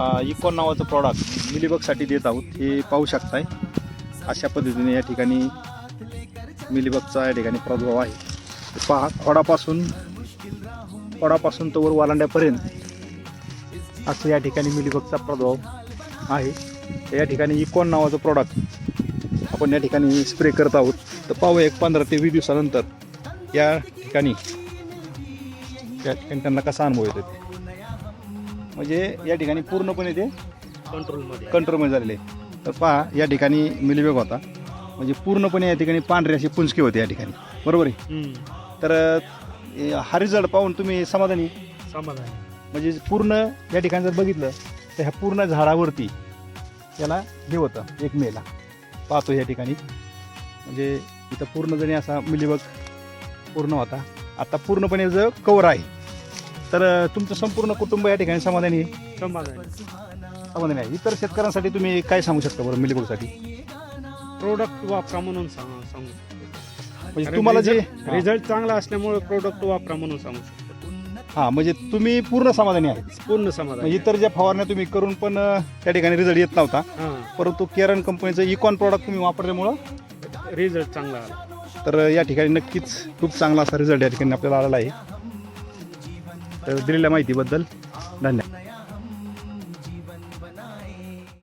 Icon नावाचं product मिलीबगसाठी देत आहोत. हे पाहू शकताय. अशा पद्धतीने या ठिकाणी मिलीबगचा या ठिकाणी प्रभाव आहे. पहा खोडापासून खोडापासून तर वर वालांड्यापर्यंत असं या ठिकाणी मिलीबगचा प्रभाव आहे. या ठिकाणी इकॉन नावाचं प्रॉडक्ट आपण या ठिकाणी स्प्रे करत आहोत. तर पाहू एक पंधरा ते वीस दिवसानंतर या ठिकाणी या ठिकाणी त्यांना कसा अनुभव येतो ते म्हणजे या ठिकाणी पूर्णपणे ते कंट्रोलमध्ये कंट्रोलमध्ये झालेले. आहे. तर पहा या ठिकाणी मिलीबग होता. म्हणजे पूर्णपणे या ठिकाणी पांढरे असे पुंजके होते या ठिकाणी. बरोबर आहे? तर अं, हा रिझल्ट पाहून तुम्ही समाधानी? समाधान. म्हणजे पूर्ण या ठिकाणी जर बघितलं तर ह्या पूर्ण झाडावरती याला हे होतं एक मेला. पाहतो या ठिकाणी. म्हणजे इथं पूर्ण जणी असा मिलीबग पूर्ण होता. आता पूर्णपणे जर कवर आहे तर तुमचं संपूर्ण कुटुंब या ठिकाणी समाधानी आहे? समाधान. आहे. इतर शेतकऱ्यांसाठी तुम्ही काय सांगू शकता बरं मिलीबगसाठी? प्रोडक्ट वापरा म्हणून सांग- सांगू म्हणजे तुम्हाला जे रिझल्ट चांगला असल्यामुळे प्रोडक्ट वापरा म्हणून सांगू शकतो. हा म्हणजे तुम्ही पूर्ण समाधानी आहे. पूर्ण समाधान म्हणजे इतर ज्या फवारण्या तुम्ही करून पण अं, त्या ठिकाणी रिझल्ट येत नव्हता. हा. परंतु केरन कंपनीचं इकॉन प्रॉडक्ट तुम्ही वापरल्यामुळं रिझल्ट चांगला आला. तर या ठिकाणी नक्कीच खूप चांगला असा रिझल्ट या ठिकाणी आपल्याला आलेला आहे. तर दिलेल्या माहितीबद्दल धन्यवाद.